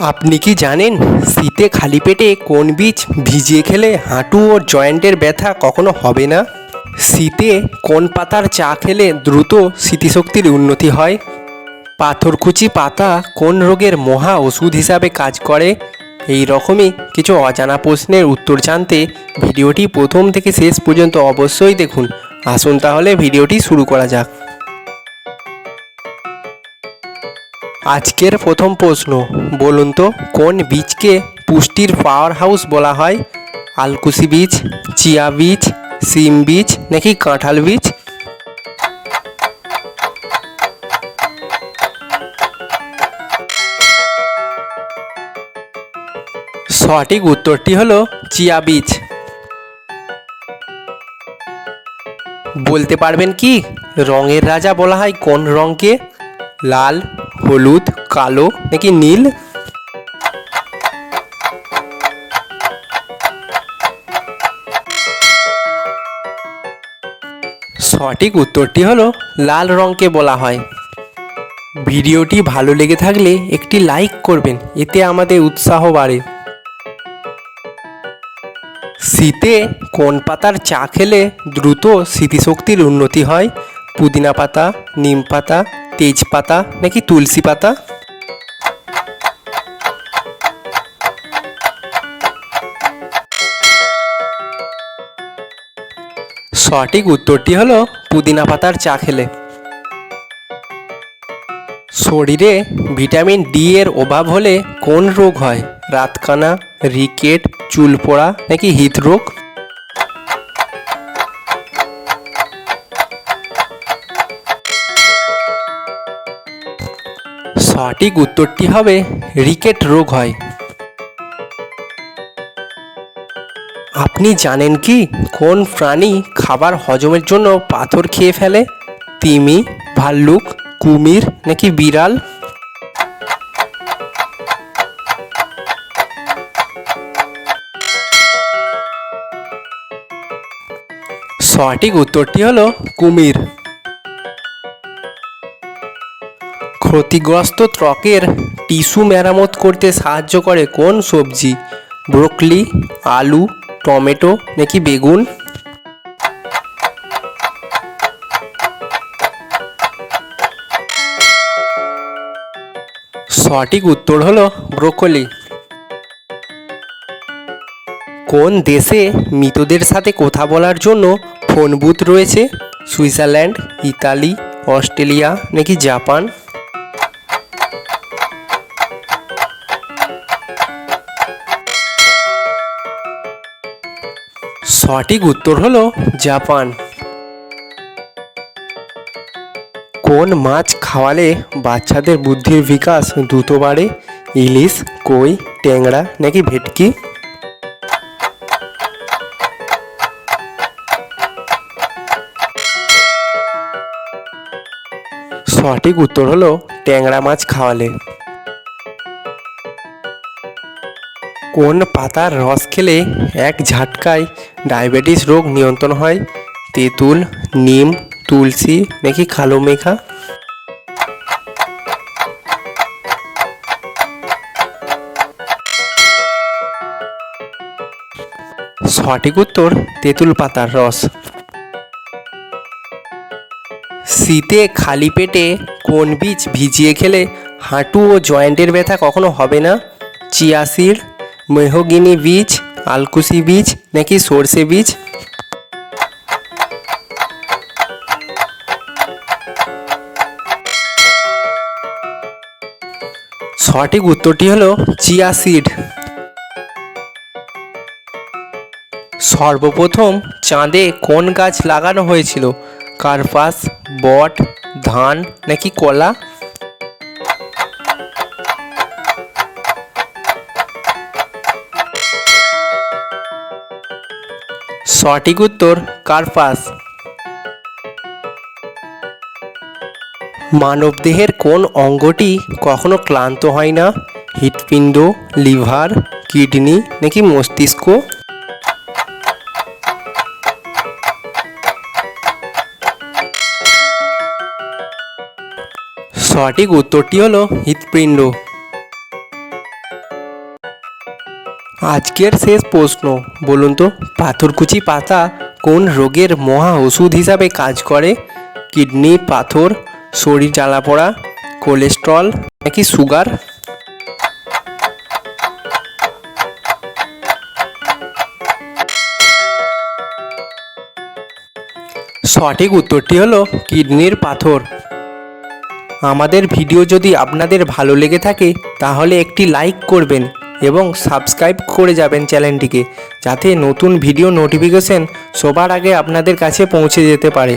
আপনি কি জানেন শীতে খালি পেটে কোন বীজ ভিজিয়ে খেলে হাঁটু ও জয়েন্টের ব্যথা কখনো হবে না? শীতে কোন পাতার চা খেলে দ্রুত স্মৃতিশক্তির উন্নতি হয়? পাথরকুচি পাতা কোন রোগের মহা ওষুধ হিসাবে কাজ করে? এই রকমই কিছু অজানা প্রশ্নের উত্তর জানতে ভিডিওটি প্রথম থেকে শেষ পর্যন্ত অবশ্যই দেখুন। আসুন তাহলে ভিডিওটি শুরু করা যাক। আজকের প্রথম প্রশ্ন, বলুন তো, কোন বীজকে পুষ্টির পাওয়ার হাউস বলা হয়? আলকুশি বীজ, চিয়া বীজ, সিম বীজ, নাকি কাঁঠাল বীজ? সঠিক উত্তরটি হলো চিয়া বীজ। বলতে পারবেন কি? রঙের রাজা বলা হয় কোন রঙকে? লাল হলুদ, কালো, নাকি নীল? সঠিক উত্তরটি হলো লাল রঙকে বলা হয়। ভিডিওটি ভালো লেগে থাকলে একটি লাইক করবেন, এতে আমাদের উৎসাহ বাড়ে। শীতে কোন পাতার চা খেলে দ্রুত স্মৃতিশক্তির উন্নতি হয়? পুদিনা পাতা, নিম পাতা তেজপাতা নাকি তুলসী পাতা? সঠিক উত্তরটি হলো পুদিনা পাতার চা খেলে। শরীরে ভিটামিন ডি এর অভাব হলে কোন রোগ হয়? রাতকানা, রিকেট চুল পড়া নাকি হৃদরোগ? সঠিক উত্তরটি হবে রিকেট রোগ হয়। আপনি জানেন কি কোন প্রাণী খাবার হজমের জন্য পাথর খেয়ে ফেলে? তিমি, ভাল্লুক, কুমির নাকি বিড়াল? সঠিক উত্তরটি হলো কুমির। ক্ষতিগ্রস্ত ত্বকের টিস্যু মেরামত করতে সাহায্য করে কোন সবজি? ব্রোকলি, আলু, টমেটো নাকি বেগুন? সঠিক উত্তর হলো ব্রোকলি। কোন দেশে মৃতদের সাথে কথা বলার জন্য ফোন বুথ রয়েছে? সুইজারল্যান্ড, ইতালি, অস্ট্রেলিয়া নাকি জাপান? সঠিক উত্তর হলো জাপান। কোন মাছ খাওয়ালে বাচ্চাদের বুদ্ধির বিকাশ দ্রুত বাড়ে? ইলিশ, কই, ট্যাংরা নাকি ভেটকি? সঠিক উত্তর হলো ট্যাংরা মাছ খাওয়ালে। কোন পাতার রস খেলে এক ঝাটকায় ডায়াবেটিস রোগ নিয়ন্ত্রণ হয়? তেঁতুল, নিম, তুলসী নাকি কালো মেঘা? সঠিক উত্তর, তেঁতুল পাতার রস। শীতে খালি পেটে কোন বীজ ভিজিয়ে খেলে হাঁটু ও জয়েন্টের ব্যথা কখনো হবে না? চিয়া সিড মেহগিনি বীজ, আলকুশি বীজ নাকি সর্ষে বীজ? সঠিক উত্তরটি হলো চিয়া সিড। সর্বপ্রথম চাঁদে কোন গাছ লাগানো হয়েছিল? কার্পাস, বট, ধান নাকি কলা? সঠিক উত্তর কার্পাস। মানবদেহের কোন অঙ্গটি কখনো ক্লান্ত হয় না? হৃৎপিণ্ড, লিভার, কিডনি নাকি মস্তিষ্ক? সঠিক উত্তরটি হলো হৃৎপিণ্ড। আজকের শেষ প্রশ্ন। বলুন তো, পাথরকুচি পাতা কোন রোগের মহা ওষুধ হিসাবে কাজ করে? কিডনি, পাথর, শরীর জ্বালা পোড়া, কোলেস্ট্রল নাকি সুগার? সঠিক উত্তরটি হলো কিডনির পাথর। আমাদের ভিডিও যদি আপনাদের ভালো লেগে থাকে, তাহলে একটি লাইক করবেন। এবং সাবস্ক্রাইব করে যাবেন চ্যানেলটিকে, যাতে নতুন ভিডিও নোটিফিকেশন সবার আগে আপনাদের কাছে পৌঁছে যেতে পারে।